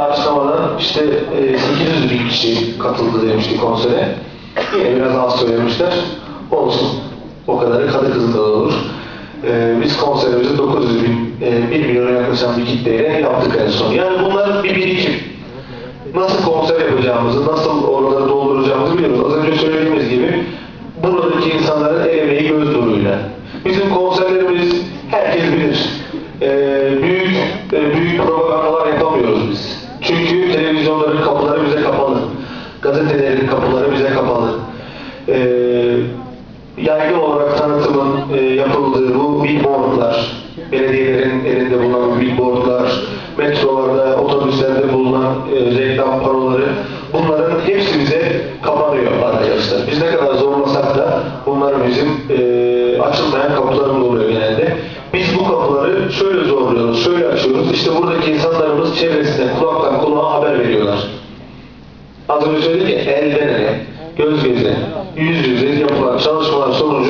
Açıklamadan işte e, 800 bin kişi katıldı demişti konsere. Yine biraz az söylemişler. Olsun. O kadarı kadı kızında da olur. E, biz konserimizi 900 bin, e, 1 milyona yaklaşan bir kitleyle yaptık en son. Yani bunlar bir birikim. Nasıl konser yapacağımızı, nasıl oraları dolduracağımızı biliyoruz. Az önce söylediğimiz gibi buradaki insanların el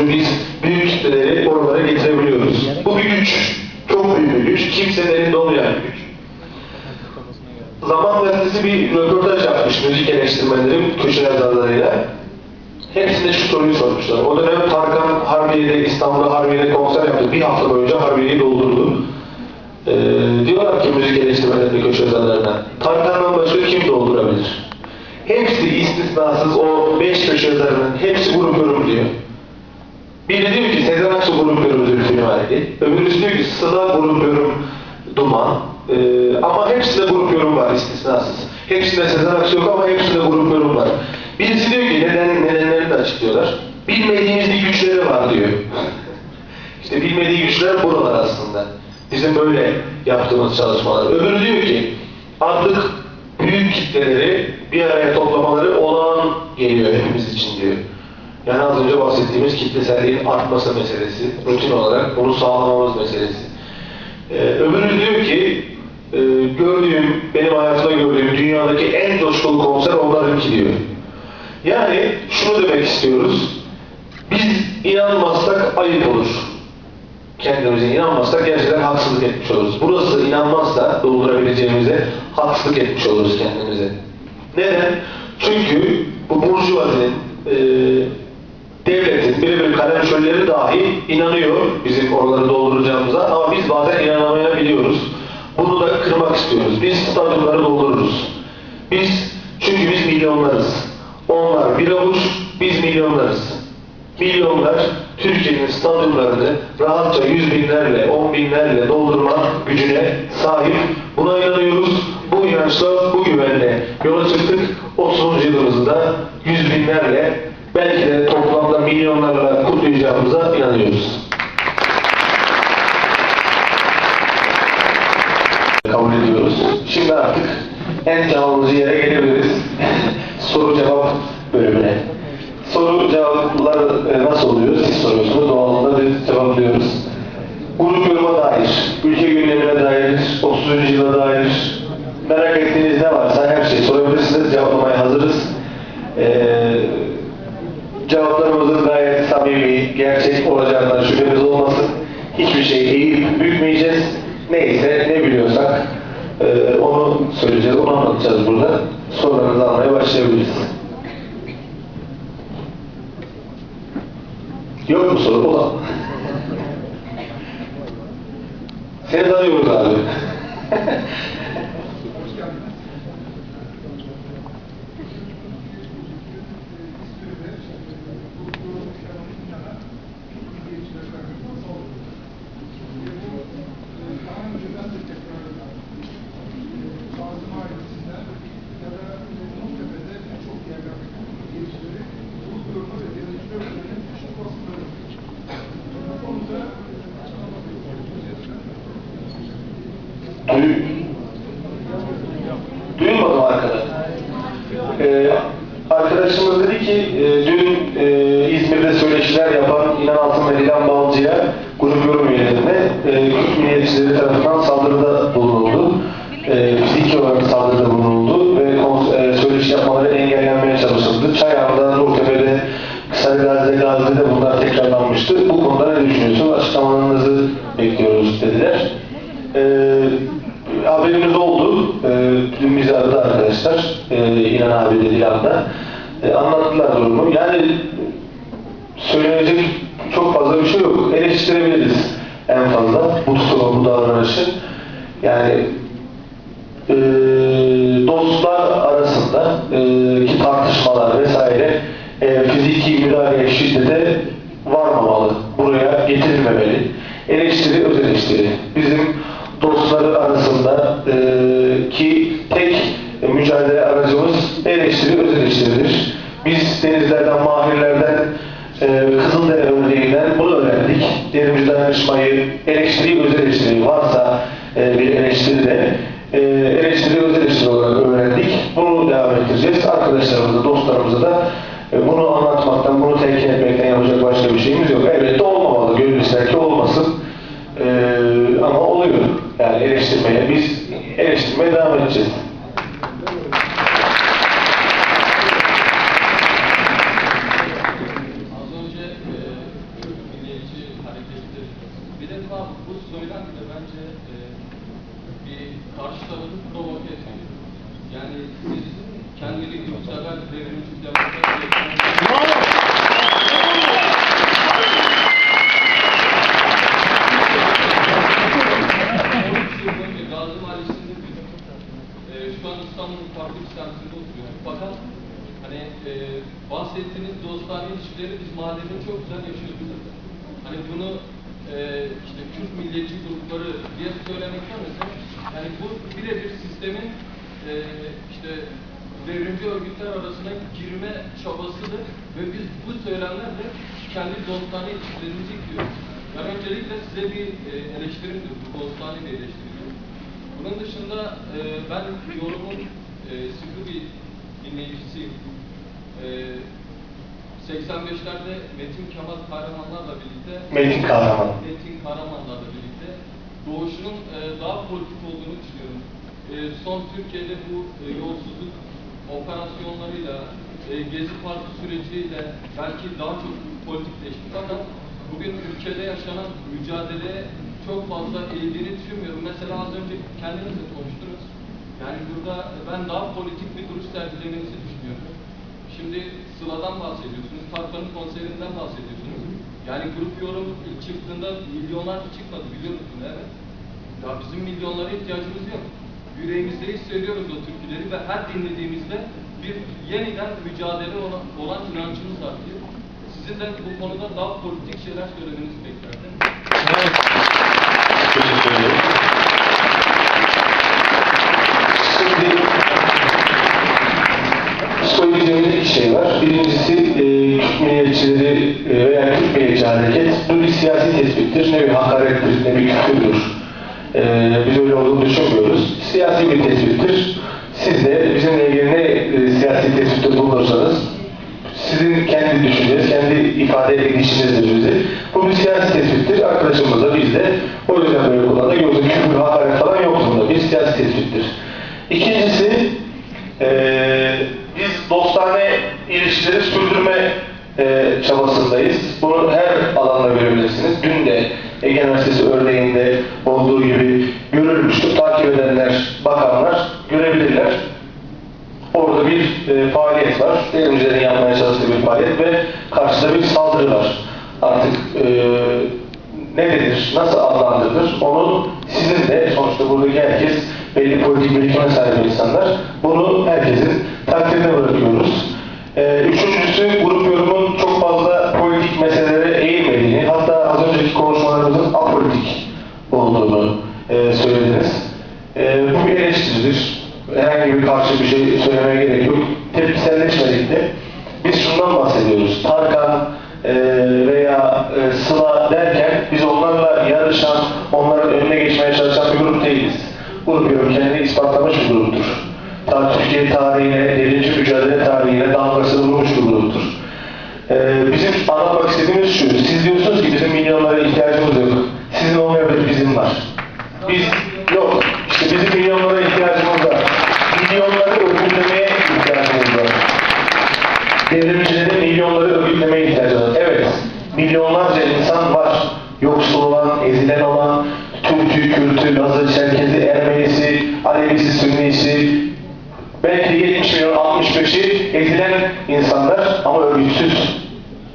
biz büyük kitleleri oralara getirebiliyoruz. Bu bir güç. Çok büyük bir güç. Kimsenin elinde olmayan bir güç. Zaman Gazetesi bir röportaj yapmış müzik eleştirmenlerin köşe yazarlarıyla. Hepsine şu soruyu sormuşlar. O dönem Tarkan Harbiye'de, İstanbul'da Harbiye'de konser yaptı. Bir hafta boyunca Harbiye'yi doldurdu. Ee, diyorlar ki müzik eleştirmenlerinde köşe yazarlarına, Tarkan'dan başka kim doldurabilir? Hepsi istisnasız o beş köşe yazarının hepsi grup diyor. Biri diyor ki Sezen Aksu grup yorum Zülfü Livaneli. Öbürüsü diyor ki Sıla grup yorum Duman. Ee, ama hepsinde grup yorum var istisnasız. Hepsinde Sezen Aksu yok ama hepsinde grup yorum var. Birisi diyor ki neden, nedenlerini de açıklıyorlar. Bilmediğimiz bir güçleri var diyor. İşte bilmediği güçler buralar aslında. Bizim böyle yaptığımız çalışmalar. Öbürü diyor ki artık büyük kitleleri bir araya toplamaları olağan geliyor hepimiz için diyor. Yani az önce bahsettiğimiz kitleselliğin artması meselesi, rutin olarak bunu sağlamamız meselesi. Ee, öbürü diyor ki e, gördüğüm, benim hayatımda gördüğüm dünyadaki en coşkulu konser onlarınki diyor. Yani şunu demek istiyoruz. Biz inanmazsak ayıp olur. Kendimize inanmazsak gerçekten haksızlık etmiş oluruz. Burası inanmazsa doldurabileceğimize haksızlık etmiş oluruz kendimize. Neden? Çünkü bu burjuvazinin e, devletin, bir kalem şölleri dahi inanıyor bizim oraları dolduracağımıza ama biz bazen inanamayabiliyoruz. Bunu da kırmak istiyoruz. Biz stadyumları doldururuz. Biz, çünkü biz milyonlarız. Onlar bir avuç, biz milyonlarız. Milyonlar Türkiye'nin stadyumlarını rahatça yüz binlerle, on binlerle doldurma gücüne sahip. Buna inanıyoruz. Bu inançla, bu güvenle yola çıktık. 30. yılımızı da yüz binlerle, belki de toplamda milyonlarla kutlayacağımıza inanıyoruz. kabul ediyoruz. Şimdi artık en canlıcı yere gelebiliriz. Soru cevap bölümüne. Soru cevaplar e, nasıl oluyor? Siz soruyorsunuz. Doğalında biz cevaplıyoruz. Grup yoruma dair, ülke gündemine dair, 30. yıla dair merak ettiğiniz ne varsa her şeyi sorabilirsiniz. Cevaplamaya hazırız. Ee, cevaplarımızın gayet samimi, gerçek olacağından şüphemiz olmasın. Hiçbir şey eğilip bükmeyeceğiz. Neyse ne biliyorsak e, onu söyleyeceğiz, onu anlatacağız burada. Sorularınızı almaya başlayabiliriz. Yok mu soru? Ulan. Seni tanıyoruz abi. Arkadaşımız dedi ki e, dün e, İzmir'de söyleşiler yapan İnan Altın ve Dilan Balcı'ya grup yorum üyelerine e, Kürt milliyetçileri tarafından saldırıda bulunuldu. E, fiziki olarak saldırıda bulunuldu ve e, söyleşi yapmaları engellenmeye çalışıldı. Çayağı'da, Nurtepe'de, Kısadere'de, Gazi'de bunlar tekrarlanmıştı. Bu konuda ne düşünüyorsunuz? Açıklamalarınızı bekliyoruz dediler. E, haberimiz oldu. E, dün bizi aradı arkadaşlar. E, İnan abi dedi anda. E, anlattılar durumu. Yani söylenecek çok fazla bir şey yok. Eleştirebiliriz en fazla bu tutumu, bu davranışı. Yani e, dostlar arasında e, ki tartışmalar vesaire e, fiziki müdahale şiddete varmamalı. Buraya getirilmemeli. Eleştiri, öz eleştiri. Bizim dostları arasında e, ki tek mücadele aracımız eleştiri, öz eleştiridir. Biz denizlerden, mahirlerden, e, Kızıldere örneğinden bunu öğrendik. Derimiz dayanışmayı, eleştiri, öz eleştiri varsa e, bir eleştiri de e, eleştiri, öz eleştiri olarak öğrendik. Bunu devam ettireceğiz. Arkadaşlarımıza, dostlarımıza da e, bunu anlatmaktan, bunu telkin etmekten yapacak başka bir şeyimiz yok. Elbette olmamalı, gönül ki olmasın. E, ama oluyor. Yani eleştirmeye, biz eleştirmeye devam edeceğiz. Az önce e, Türk Milliyetçi Hareketi bir defa bu söylem bile bence e, bir karşı tarafı provoke etmeli. Yani siz kendini yurtsever devrimci demokrasi önce Gazi Mahallesi'nde büyüdüm. E, şu an İstanbul'un farklı bir semtinde oturuyorum. Fakat hani e, bahsettiğiniz dostane ilişkileri biz mahallede çok güzel yaşıyoruz. Hani bunu e, işte Kürt milliyetçi grupları diye söylemekten öte yani bu birebir sistemin e, işte devrimci örgütler arasına girme çabasıdır ve biz bu söylemlerle kendi dostane ilişkilerimizi yıkıyoruz. Ben öncelikle size bir e, eleştirimdir, bu dostane bir eleştirimdir. Bunun dışında e, ben yorumun e, sıkı bir dinleyicisiyim. E, 85'lerde Metin Kemal Kahramanlarla birlikte Metin Kahraman. Metin Kahramanlarla birlikte doğuşunun e, daha politik olduğunu düşünüyorum. E, son Türkiye'de bu e, yolsuzluk operasyonlarıyla, e, Gezi Parti süreciyle belki daha çok politikleşti. Fakat bugün ülkede yaşanan mücadeleye çok fazla eğildiğini düşünmüyorum. Mesela az önce kendiniz konuştunuz. Yani burada ben daha politik bir duruş sergilemenizi düşünüyorum. Şimdi Sıla'dan bahsediyorsunuz, Tarkan'ın konserinden bahsediyorsunuz. Yani grup yorum ilk çıktığında milyonlarca çıkmadı biliyor musun? Evet. Ya bizim milyonlara ihtiyacımız yok. Yüreğimizde hissediyoruz o türküleri ve her dinlediğimizde bir yeniden mücadele olan, olan inancımız artıyor. Sizin de bu konuda daha politik şeyler söylemenizi beklerdim. Ederim. Şimdi söyleyeceğimiz iki şey var. Birincisi e, Türk milliyetçileri e, veya Türk milliyetçi hareket bu bir siyasi tespittir. Ne bir hakarettir ne bir küfürdür. E, biz öyle olduğunu düşünmüyoruz. Siyasi bir tespittir. Siz de bizimle ilgili ne e, siyasi tespitte bulunursanız sizin kendi düşünceniz, kendi ifade edişinizdir bizi. Bu bir siyasi tespittir. Arkadaşımız da biz de o yüzden böyle kullandık. Yoksa küfür, hakaret falan yok bunda. Bir siyasi tespittir. İkincisi, eee biz dostane ilişkileri sürdürme eee, çabasındayız. Bunu her alanda görebilirsiniz. Dün de Ege Üniversitesi örneğinde olduğu gibi görülmüştür. Takip edenler, bakanlar görebilirler. Orada bir e, faaliyet var. Devrimcilerin yapmaya çalıştığı bir faaliyet ve karşıda bir saldırı var. Artık e, ne denir, nasıl adlandırılır onu sizin de sonuçta buradaki herkes belli politik birikime sahip insanlar. Bunu herkesin takdirine bırakıyoruz. E, üçüncüsü grup yorumun çok olduğunu e, söylediniz. E, bu bir eleştiridir. Herhangi bir karşı bir şey söylemeye gerek yok. Tepkiselleşmedik de. Biz şundan bahsediyoruz. Tarkan e, veya e, Sıla derken biz onlarla yarışan, onların önüne geçmeye çalışan bir grup değiliz. Grup yorum kendini ispatlamış bir gruptur. Ta Türkiye tarihine, derinci mücadele tarihine damgasını vurmuş bir gruptur. E, bizim anlatmak istediğimiz şu. Siz diyorsunuz ki bizim milyonlara ihtiyacımız yok. Sizin olmayabilir, bizim var. Biz yok. İşte bizim milyonlara ihtiyacımız var. Milyonları örgütlemeye ihtiyacımız var. Devrimcilerin milyonları örgütlemeye ihtiyacı var. Evet, milyonlarca insan var. Yoksul olan, ezilen olan, Türk'ü, Kürt'ü, Lazı, Çerkezi, Ermenisi, Alevisi, Sünnisi, Belki de 70 milyon, 65'i ezilen insanlar ama örgütsüz.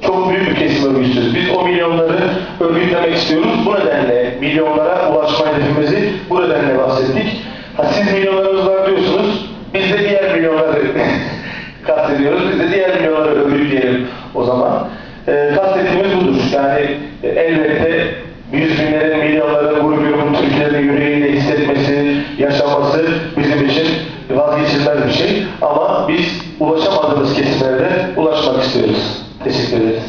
Çok büyük bir kesim örgütsüz. Biz o milyonları örgütlemek istiyoruz. Bu nedenle milyonlara ulaşma hedefimizi bu nedenle bahsettik. Ha, siz milyonlarınız var diyorsunuz. Biz de diğer milyonları kastediyoruz. Biz de diğer milyonları örgütleyelim o zaman. E, kastettiğimiz budur. Yani e, elbette yüz binlerin, milyonların, grup grubun Türkiye'de yüreğinde hissetmesi, yaşaması bizim için vazgeçilmez bir şey. Ama biz ulaşamadığımız kesimlere de ulaşmak istiyoruz. Teşekkür ederiz.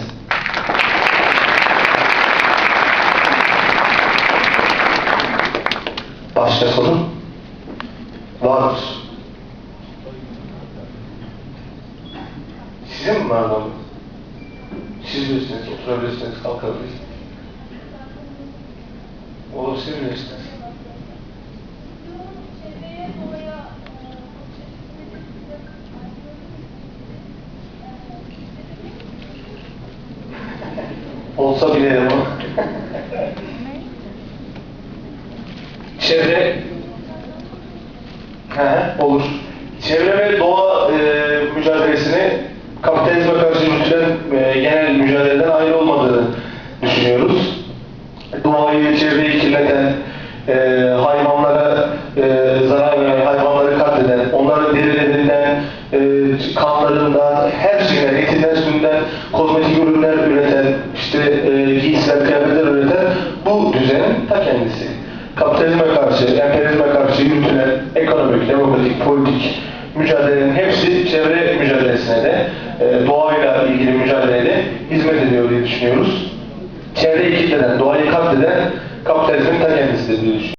Başka soru? Vardır. Sizin mi var mı? Siz bilirsiniz, oturabilirsiniz, kalkabilirsiniz. Olur, siz bilirsiniz. Olsa bilelim ama. Çevre He, olur. Çevre ve doğa e, mücadelesini kapitalizme karşı yürütülen e, genel mücadeleden ayrı olmadığını düşünüyoruz. Doğayı, çevreyi kirleten, e, hayvanlara e, zarar veren, hayvanları katleden, onların derilerinden, e, kanlarından, her şeyden, etinden, sütünden kozmetik ürünler üreten, işte e, giysiler, kıyafetler üreten bu düzenin ta kendisi kapitalizme karşı, emperyalizme karşı yürütülen ekonomik, demokratik, politik mücadelenin hepsi çevre mücadelesine de, e, doğayla ilgili mücadeleye de hizmet ediyor diye düşünüyoruz. Çevreyi kitleden, doğayı katleden kapitalizmin ta kendisidir diye düşünüyorum.